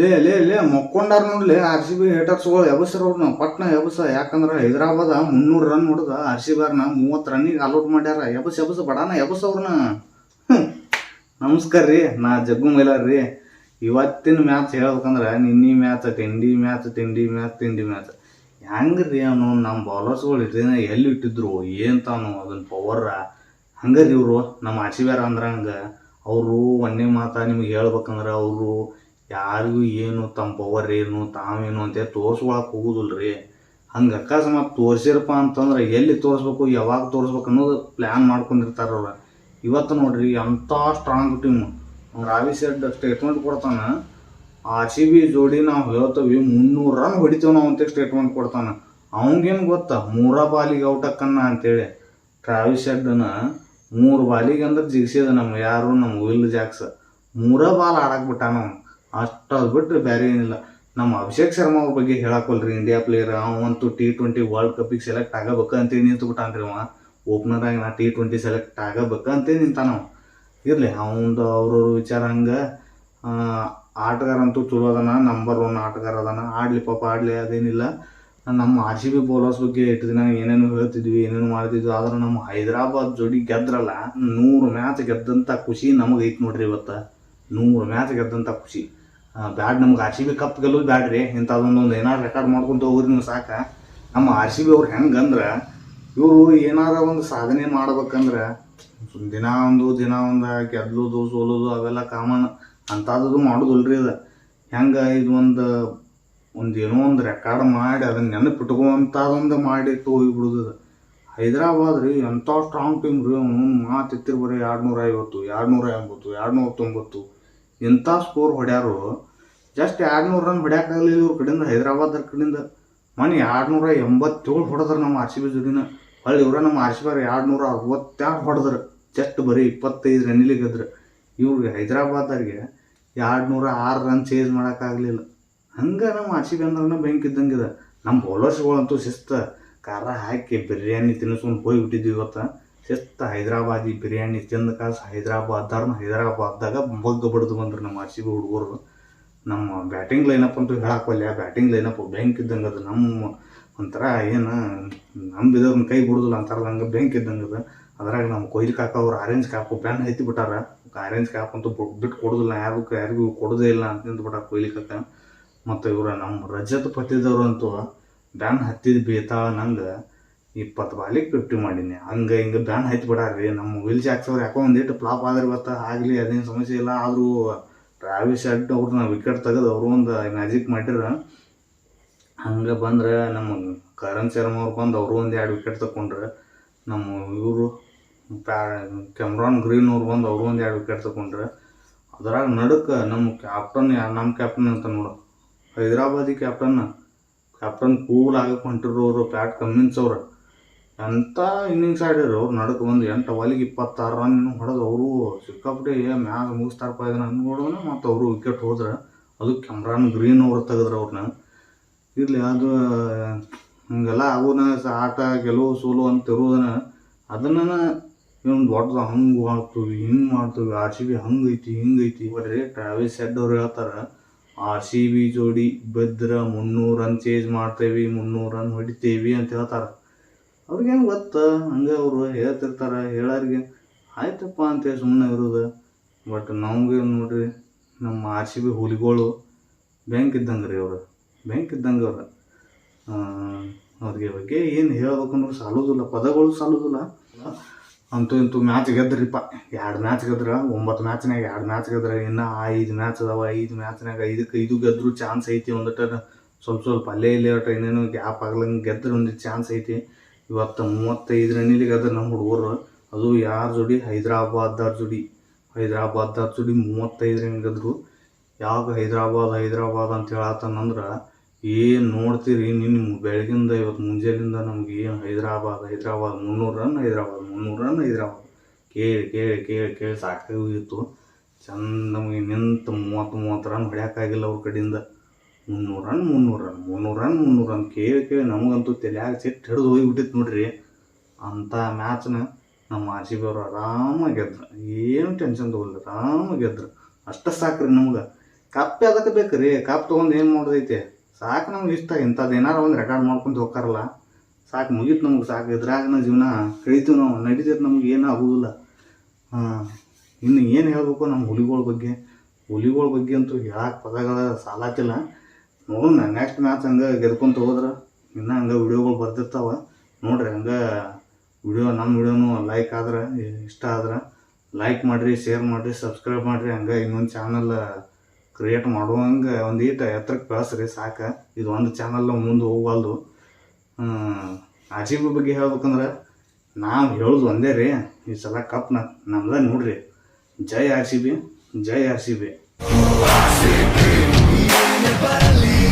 ಲೇ ಲೇ ಲೇ, ಮಕ್ಕೊಂಡಾರ ನೋಡ್ಲಿ, ಆರ್ ಸಿ ಬಿ ಹೇಟರ್ಸ್ಗಳು ಎಬಸ್ರ ಅವ್ರನ್ನ ಪಟ್ನ ಎಬಸ. ಯಾಕಂದ್ರೆ ಹೈದರಾಬಾದ ಮುನ್ನೂರು ರನ್ ಹೊಡೆದ ಆರ್ ಸಿ ಬಿರ್ನ ಮೂವತ್ತು ರನ್ನಿಗೆ ಆಲ್ಔಟ್ ಮಾಡ್ಯಾರ. ಎಬಸ್ ಎಬಸ್, ಬಡಾನ ಎಬಸ್ ಅವ್ರನ್ನ. ನಮಸ್ಕಾರ ರೀ, ನಾ ಜಗ್ಗು ಮೈಲಾರ್ ರೀ. ಇವತ್ತಿನ ಮ್ಯಾಚ್ ಹೇಳ್ಬೇಕಂದ್ರೆ ನಿನ್ನಿ ಮ್ಯಾಚ್, ತಿಂಡಿ ಮ್ಯಾಚ್ ತಿಂಡಿ ಮ್ಯಾಚ್ ತಿಂಡಿ ಮ್ಯಾಚ್. ಹೆಂಗ್ರಿ ಅವನು ನಮ್ಮ ಬೌಲರ್ಸ್ಗಳು ಇಟ್ಟಿದ್ರೆ ಎಲ್ಲಿ ಇಟ್ಟಿದ್ರು, ಏನ್ ತಾನು ಅದನ್ನ ಪವರ್ ಹಂಗರಿ ಇವರು ನಮ್ಮ ಆಚಿಬ್ಯಾರ ಅಂದ್ರೆ ಹಂಗೆ ಅವರು ಒಂದೇ ಮಾತಾ ನಿಮ್ಗೆ ಹೇಳ್ಬೇಕಂದ್ರೆ ಅವರು ಯಾರಿಗೂ ಏನು, ತಮ್ಮ ಪವರ್ ಏನು, ತಾವೇನು ಅಂತ ತೋರ್ಸ್ಕೊಳಕ್ ರೀ ಹಂಗೆ ಅಕಸ್ಮಾತ್ ತೋರಿಸಿರಪ್ಪ ಅಂತಂದ್ರೆ ಎಲ್ಲಿ ತೋರಿಸ್ಬೇಕು, ಯಾವಾಗ ತೋರಿಸ್ಬೇಕು ಅನ್ನೋದು ಪ್ಲ್ಯಾನ್ ಮಾಡ್ಕೊಂಡಿರ್ತಾರೆ ಅವ್ರು. ಇವತ್ತು ನೋಡ್ರಿ ಎಂಥ ಸ್ಟ್ರಾಂಗ್ ಟೀಮ್ ರಾವಿ ಶೆಡ್ ಸ್ಟೇಟ್ಮೆಂಟ್ ಕೊಡ್ತಾನೆ, ಆರ್ ಸಿ ಬಿ ಜೋಡಿ ನಾವು ಹೇಳ್ತೀವಿ, ಮುನ್ನೂರು ರನ್ ಹೊಡಿತೇವೆ ನಾವು ಅಂತ ಸ್ಟೇಟ್ಮೆಂಟ್ ಕೊಡ್ತಾನೆ. ಅವಂಗೇನು ಗೊತ್ತಾ? ಮೂರ ಬಾಲಿಗೆ ಔಟ್ ಹಾಕನ್ನ ಅಂತೇಳಿ. ಟ್ರಾವಿ ಶೆಡ್ನ ಮೂರು ಬಾಲಿಗೆ ಅಂದ್ರೆ ಜಿಗಿಸಿದ ನಮ್ಮ ಯಾರು ನಮ್ಮ ವಿಲ್ ಜಾಕ್ಸ್ ಮೂರ ಬಾಲ್ ಆಡಕ್ಬಿಟ್ಟ ನಾವು ಅಷ್ಟು ಬಿಟ್ಟರೆ ಬೇರೆ ಏನಿಲ್ಲ. ನಮ್ಮ ಅಭಿಷೇಕ್ ಶರ್ಮಾ ಅವ್ರ ಬಗ್ಗೆ ಹೇಳಕ್ವಲ್ರಿ ಇಂಡಿಯಾ ಪ್ಲೇಯರ್ ಅವಂತೂ ಟಿ ಟ್ವೆಂಟಿ ವರ್ಲ್ಡ್ ಕಪ್ಪಿಗೆ ಸೆಲೆಕ್ಟ್ ಆಗಬೇಕು ಅಂತೇಳಿ ನಿಂತು ಬಿಟ್ಟಾನ್ರಿ ಅವ. ಓಪನರ್ ಆಗಿ ನಾ ಟಿ ಟ್ವೆಂಟಿ ಸೆಲೆಕ್ಟ್ ಆಗಬೇಕು ಅಂತೇಳಿ ನಿಂತಾನ ಇರಲಿ, ಅವಂದು ಅವ್ರವ್ರ ವಿಚಾರ ಹಂಗೆ. ಆಟಗಾರ ಅಂತೂ ಚಲೋ ಅದಾನ ನಂಬರ್ ಒನ್ ಆಟಗಾರ ಅದಾನ. ಆಡಲಿ ಪಾಪ, ಆಡಲಿ ಅದೇನಿಲ್ಲ. ನಮ್ಮ ಆರ್ ಸಿ ಬಿ ಬೌಲರ್ಸ್ ಬಗ್ಗೆ ಇಟ್ಟು ದಿನ ಏನೇನು ಹೇಳ್ತಿದ್ವಿ, ಏನೇನು ಮಾಡ್ತಿದ್ವಿ, ಆದ್ರೆ ನಮ್ಮ ಹೈದರಾಬಾದ್ ಜೋಡಿ ಗೆದ್ರಲ್ಲ, ನೂರು ಮ್ಯಾಚ್ ಗೆದ್ದಂಥ ಖುಷಿ ನಮಗೆ ಐತೆ ನೋಡ್ರಿ ಇವತ್ತು. ನೂರು ಮ್ಯಾಚ್ ಗೆದ್ದಂಥ ಖುಷಿ. ಬ್ಯಾಡ್ ನಮ್ಗೆ ಆರ್ ಸಿ ಬಿ ಕಪ್ ಗೆಲ್ಲೋದು ಬ್ಯಾಡ್ರಿ. ಇಂಥದ್ದೊಂದು ಒಂದು ಏನಾರು ರೆಕಾರ್ಡ್ ಮಾಡ್ಕೊಂತ ಹೋಗ್ರಿ ನೀವು ಸಾಕ. ನಮ್ಮ ಆರ್ ಸಿ ಬಿ ಅವ್ರು ಹೆಂಗಂದ್ರೆ ಇವರು ಏನಾರ ಒಂದು ಸಾಧನೆ ಮಾಡ್ಬೇಕಂದ್ರೆ ದಿನ ಒಂದು ದಿನ ಒಂದು ಗೆಲ್ಲೋದು ಸೋಲೋದು ಅವೆಲ್ಲ ಕಾಮನ್ ಅಂಥದ್ದು ರೀ ಅದು. ಹೆಂಗೆ ಇದು ಒಂದು ಒಂದು ಏನೋ ಒಂದು ರೆಕಾರ್ಡ್ ಮಾಡಿ ಅದನ್ನ ನೆನಪಿಟ್ಕೊಂಥದ್ದೊಂದು ಮಾಡಿಟ್ಟು ಹೋಗಿಬಿಡುದು. ಹೈದರಾಬಾದ್ ರೀ ಎಂಥ ಸ್ಟ್ರಾಂಗ್ ಟೀಮ್ ರೀ. ಅವನು ಮಾತಿತ್ತಿರ ಎರಡು ನೂರ ಐವತ್ತು ಎರಡು ನೂರ ಎಂಬತ್ತು ಎರಡು ನೂರ ತೊಂಬತ್ತು ಇಂಥ ಸ್ಕೋರ್ ಹೊಡ್ಯಾರು ಜಸ್ಟ್ ಎರಡು ನೂರು ರನ್ ಹೊಡ್ಯಾಕಾಗಲಿಲ್ಲ ಇವ್ರ ಕಡೆಯಿಂದ, ಹೈದರಾಬಾದ್ ಕಡೆಯಿಂದ. ಮನೆ ಎರಡ್ನೂರ ಎಂಬತ್ತೇಳು ಹೊಡೆದ್ರು ನಮ್ಮ ಆರ್ ಸಿ ಬಿ ಜೋಡಿನ. ಹೊಳ್ಳಿ ಇವ್ರ ನಮ್ಮ ಆರ್ ಸಿ ಬಿ ಎರಡ್ನೂರ ಅರವತ್ತೆರಡು ಹೊಡೆದ್ರು. ಜಸ್ಟ್ ಬರೀ ಇಪ್ಪತ್ತೈದು ರನ್ನಿಲಿ ಗೆದ್ರು. ಇವ್ರಿಗೆ ಹೈದರಾಬಾದ್ರಿಗೆ ಎರಡ್ನೂರ ಆರು ರನ್ ಚೇಂಜ್ ಮಾಡೋಕ್ಕಾಗಲಿಲ್ಲ. ಹಂಗೆ ನಮ್ಮ ಆರ್ ಸಿ ಬಿ ಅಂದ್ರೆ ಬೆಂಕಿ ಇದ್ದಂಗೆ ಇದೆ. ನಮ್ಮ ಬೌಲರ್ಸ್ಗಳಂತೂ ಶಿಸ್ತು. ಖಾರ ಹಾಕಿ ಬಿರಿಯಾನಿ ತಿನ್ನಿಸ್ಕೊಂಡು ಹೋಗಿಬಿಟ್ಟಿದ್ವಿ ಇವತ್ತು. ಶಿಸ್ತ ಹೈದರಾಬಾದಿ ಬಿರಿಯಾನಿ ತಿಂದ ಕಾಸ ಹೈದರಾಬಾದ್ ಹೈದರಾಬಾದ್ದಾಗ ಬಗ್ಗ ಬಡ್ದು ಬಂದ್ರು ನಮ್ಮ ಆರ್ ಸಿ ಬಿ ಹುಡುಗರು. ನಮ್ಮ ಬ್ಯಾಟಿಂಗ್ ಲೈನಪ್ ಅಂತೂ ಹೇಳಕ್ವಲ್ಲ ಬ್ಯಾಟಿಂಗ್ ಲೈನಪ್ ಬೆಂಕಿ ಇದ್ದಂಗೆ ಅದು. ನಮ್ಮ ಒಂಥರ ಏನು, ನಮ್ಮ ನಂಬಿದವ್ರನ್ನ ಕೈ ಬಿಡುದಿಲ್ಲ ಅಂತಾರಲ್ಲ, ಹಂಗೆ ಬೆಂಕಿ ಇದ್ದಂಗೆ ಅದು. ಅದ್ರಾಗ ನಮ್ಮ ಕೊಯ್ಲಿ ಕಾಕ ಅವ್ರು ಆರೆಂಜ್ ಕ್ಯಾಪು ಪ್ಯಾನ್ ಐತಿ ಬಿಟ್ಟಾರ. ಆರೆಂಜ್ ಕ್ಯಾಪ್ ಅಂತೂ ಬಿಟ್ಟು ಬಿಟ್ಟು ಕೊಡೋದಿಲ್ಲ, ಯಾರಿಗೂ ಯಾರಿಗೂ ಕೊಡೋದೇ ಇಲ್ಲ ಅಂತ ನಿಂತ್ಬಿಟ್ಟಾರ ಕೊಯ್ಲಿ ಕಾಕ. ಮತ್ತು ಇವ್ರ ನಮ್ಮ ರಜತ್ ಪತಿದವ್ರು ಅಂತೂ, ಬ್ಯಾನ್ ಹತ್ತಿದ ಬೇತಾಳ ನಂಗೆ ಇಪ್ಪತ್ತು ಬಾಲಿಗೆ ಫಿಫ್ಟಿ ಮಾಡೀನಿ ಹಂಗೆ ಹಿಂಗೆ ಬ್ಯಾನ್ ಹಾಯ್ತು ಬಿಡಾರಿ ನಮ್ಮ ವಿಲ್ ಜಾಕ್ಸ್ ಅವ್ರು ಯಾಕೋ ಒಂದಿಟ್ಟು ಫ್ಲಾಪ್ ಆದ್ರೆ ಇವತ್ತು ಆಗಲಿ, ಅದೇನು ಸಮಸ್ಯೆ ಇಲ್ಲ. ಆದರೂ ಟ್ರಾವಿಸ್ ಅವ್ರು ಅವ್ರನ್ನ ವಿಕೆಟ್ ತೆಗೆದು ಅವರು ಒಂದು ಮ್ಯಾಜಿಕ್ ಮಾಡಿರ ಹಂಗೆ ಬಂದ್ರೆ ನಮ್ಮ ಕರಣ್ ಶರ್ಮ ಅವ್ರು ಬಂದು ಅವರು ಒಂದು ಎರಡು ವಿಕೆಟ್ ತಗೊಂಡ್ರೆ ನಮ್ಮ ಇವರು, ಪ್ಯಾ ಗ್ರೀನ್ ಅವ್ರು ಬಂದು ಅವರು ಒಂದು ಎರಡು ವಿಕೆಟ್ ತಗೊಂಡ್ರೆ ಅದ್ರಾಗ ನಡುಕ್ಕೆ ನಮ್ಮ ಕ್ಯಾಪ್ಟನ್ ನಮ್ಮ ಕ್ಯಾಪ್ಟನ್ ಅಂತ ನೋಡು. ಹೈದರಾಬಾದಿ ಕ್ಯಾಪ್ಟನ್ ಕ್ಯಾಪ್ಟನ್ ಕೂಲ್ ಆಗಕ್ಕೆ ಹೊಂಟಿರೋರು ಪ್ಯಾಟ್ ಕಮ್ಮಿನ್ಸ್ ಅವ್ರು. ಎಂಥ ಇನ್ನಿಂಗ್ಸ್ ಆಡ್ಯಾರ ಅವ್ರು ನಡಕ್ಕೆ ಬಂದು ಎಂಟು ಬಾಲಿಗೆ ಇಪ್ಪತ್ತಾರು ರನ್ ಹೊಡೆದು ಅವರು ಸಿಕ್ಕಾಪಟ್ಟೆ ಮ್ಯಾಗ ಮುಗಿಸ್ತಾರಪ್ಪ ಇದನ್ನ ಅನ್ಕೊಡೋಣ ಮತ್ತು ಅವರು ವಿಕೆಟ್ ಹೋದ್ರೆ ಅದು ಕೆಮ್ರಾನ್ ಗ್ರೀನ್ ಅವ್ರು ತೆಗೆದ್ರು ಅವ್ರನ್ನ ಇರಲಿ, ಅದು, ಹಿಂಗೆಲ್ಲ ಆಗೋನ ಆಟ, ಗೆಲುವು, ಸೋಲು ಅಂತ ಇರೋದನ್ನ ಅದನ್ನ ಇವನು ದೊಡ್ಡದು ಹಂಗೆ ಮಾಡ್ತೀವಿ, ಹಿಂಗೆ ಮಾಡ್ತೀವಿ ಆರ್ ಸಿ ಬಿ ಹಂಗೈತಿ ಐತಿ ಬರ್ರಿ ಟ್ರಾವೆಲ್ ಶೆಡ್ ಅವ್ರು ಹೇಳ್ತಾರೆ ಆರ್ ಸಿ ಬಿ ಜೋಡಿ ಬಿದ್ರ ಮುನ್ನೂರು ರನ್ ಚೇಂಜ್ ಮಾಡ್ತೇವಿ, ಮುನ್ನೂರು ರನ್ ಹೊಡಿತೇವಿ ಅಂತ ಹೇಳ್ತಾರೆ. ಅವ್ರಿಗೇನು ಗೊತ್ತ? ಹಂಗೆ ಅವರು ಹೇಳ್ತಿರ್ತಾರೆ, ಹೇಳೋರಿಗೆ ಆಯ್ತಪ್ಪ ಅಂತೇಳಿ ಸುಮ್ಮನೆ ಇರೋದು. ಬಟ್ ನಮಗೆ ನೋಡ್ರಿ, ನಮ್ಮ ಆರ್ ಸಿ ಬಿ ಹುಲಿಗಳು ಬ್ಯಾಂಕ್ ಇದ್ದಂಗೆ ರೀ ಅವರು. ಬ್ಯಾಂಕ್ ಇದ್ದಂಗೆ ಅವ್ರು. ಅವ್ರಿಗೆ ಬಗ್ಗೆ ಏನು ಹೇಳ್ಬೇಕು ಅನ್ನೋದು ಸಾಲೋದಿಲ್ಲ, ಪದಗಳು ಸಾಲೋದಿಲ್ಲ. ಅಂತೂ ಇಂತೂ ಮ್ಯಾಚ್ ಗೆದ್ರಿಪ್ಪ. ಎರಡು ಮ್ಯಾಚ್ ಗೆದ್ರ, ಒಂಬತ್ತು ಮ್ಯಾಚ್ನಾಗ ಎರಡು ಮ್ಯಾಚ್ ಗೆದ್ರ, ಇನ್ನು ಐದು ಮ್ಯಾಚ್ ಅದಾವ, ಐದು ಮ್ಯಾಚ್ನಾಗ ಐದಕ್ಕೆ ಐದು ಗೆದ್ರು ಚಾನ್ಸ್ ಐತಿ ಒಂದಟ ಸ್ವಲ್ಪ ಸ್ವಲ್ಪ ಅಲ್ಲೇ ಇಲ್ಲೇ ಇನ್ನೇನು ಗ್ಯಾಪ್ ಆಗ್ಲಂಗೆ ಗೆದ್ರೆ ಒಂದು ಚಾನ್ಸ್ ಐತಿ. ಇವತ್ತು ಮೂವತ್ತೈದು ರನ್ನಿಲಿಗೆ ಅದು ನಮ್ಮ ಹುಡುಗರು. ಅದು ಯಾರ ಜೋಡಿ? ಹೈದರಾಬಾದ್ದಾರ ಜೋಡಿ. ಹೈದರಾಬಾದ್ದಾರ ಜೋಡಿ ಮೂವತ್ತೈದು ರನ್ ಗೆದ್ರು ಯಾವಾಗ ಹೈದರಾಬಾದ್ ಹೈದರಾಬಾದ್ ಅಂತ ಹೇಳತ್ತಂದ್ರೆ ಏನು ನೋಡ್ತೀರಿ? ನಿಮ್ಮ ಬೆಳಗಿಂದ ಇವತ್ತು ಮುಂಜಾನಿಂದ ನಮ್ಗೆ ಏನು ಹೈದರಾಬಾದ್ ಹೈದರಾಬಾದ್ ಮುನ್ನೂರು ರನ್ ಹೈದರಾಬಾದ್ ಮುನ್ನೂರು ರನ್ ಹೈದರಾಬಾದ್? ಕೇಳಿ ಕೇಳಿ ಕೇಳಿ ಕೇಳಿ ಸಾಕಾಗಿತ್ತು ಚಂದ ನಮಗೆ ನಿಂತು ಮೂವತ್ತು ಮೂವತ್ತು ರನ್ ಹೊಡ್ಯೋಕ್ಕಾಗಿಲ್ಲ ಅವ್ರ ಕಡೆಯಿಂದ. ಮುನ್ನೂರು ರನ್ ಮುನ್ನೂರು ರನ್ ಮುನ್ನೂರು ರನ್ ಮುನ್ನೂರು ರನ್ ಕೇಳಿ ಕೇಳಿ ನಮಗಂತೂ ತಲೆಯಾಗ ಸಿಟ್ಟು ಹಿಡಿದು ಹೋಗಿಬಿಟ್ಟಿತ್ತು ನೋಡ್ರಿ. ಅಂಥ ಮ್ಯಾಚ್ನ ನಮ್ಮ ಆರ್ ಸಿ ಬಿ ಅವರು ಆರಾಮಾಗಿ ಗೆದ್ರು. ಏನು ಟೆನ್ಷನ್ ತೊಗೊಳ್ಳಿ ಆರಾಮಾಗಿ ಗೆದ್ರು. ಅಷ್ಟು ಸಾಕ್ರಿ ನಮ್ಗೆ. ಕಪ್ ಅದಕ್ಕೆ ಬೇಕು ರೀ ಕಪ್ ತೊಗೊಂಡು ಏನು ಮಾಡೋದೈತೆ? ಸಾಕು ನಮ್ಗೆ ಇಷ್ಟ. ಇಂಥದ್ದು ಏನಾರ ಒಂದು ರೆಕಾರ್ಡ್ ಮಾಡ್ಕೊಂಡು ಹೋಗ್ತಾರಲ್ಲ. ಸಾಕು ಮುಗೀತು ನಮ್ಗೆ, ಸಾಕು ಇದ್ರಾಗನ ಜೀವನ ಕಳಿತೀವಿ ನಾವು. ನಡೀತೈತೆ ನಮ್ಗೆ, ಏನೂ ಆಗೋದಿಲ್ಲ. ಹಾಂ, ಇನ್ನು ಏನು ಹೇಳಬೇಕು ನಮ್ಮ ಹುಲಿಗಳ ಬಗ್ಗೆ? ಹುಲಿಗಳ ಬಗ್ಗೆ ಅಂತೂ ಹೇಳಕ್ಕೆ ಪದಗಳ ಸಾಲಾತಿಲ್ಲ. ನೋಡೋಣ ನೆಕ್ಸ್ಟ್ ಮ್ಯಾಚ್ ಹಂಗೆ ಗೆದ್ಕೊಂತ ಹೋದ್ರೆ ಇನ್ನೂ ಹಂಗೆ ವಿಡಿಯೋಗಳು ಬರ್ತಿರ್ತಾವೆ. ನೋಡ್ರಿ ಹಂಗೆ ವಿಡಿಯೋ ನಮ್ಮ ವಿಡಿಯೋನು ಲೈಕ್ ಆದ್ರೆ, ಇಷ್ಟ ಆದ್ರೆ ಲೈಕ್ ಮಾಡಿರಿ ಶೇರ್ ಮಾಡಿರಿ ಸಬ್ಸ್ಕ್ರೈಬ್ ಮಾಡಿರಿ. ಹಂಗೆ ಇನ್ನೊಂದು ಚಾನಲ್ ಕ್ರಿಯೇಟ್ ಮಾಡುವಂಗೆ ಒಂದು ಈಟ ಎತ್ತರಕ್ಕೆ ಬೆಳೆಸ್ರಿ, ಸಾಕು. ಇದು ಒಂದು ಚಾನಲ್ ಮುಂದೆ ಹೋಗಲ್ದು ಆರ್ ಸಿ ಬಿ ಬಗ್ಗೆ ಹೇಳ್ಬೇಕಂದ್ರೆ ನಾವು ಹೇಳೋದು ಒಂದೇ ರೀ. ಈ ಸಲ ಕಪ್ನ ನಮ್ದ ನೋಡ್ರಿ. ಜೈ ಆರ್ ಸಿ ಬಿ ಜೈ R C B Venha para.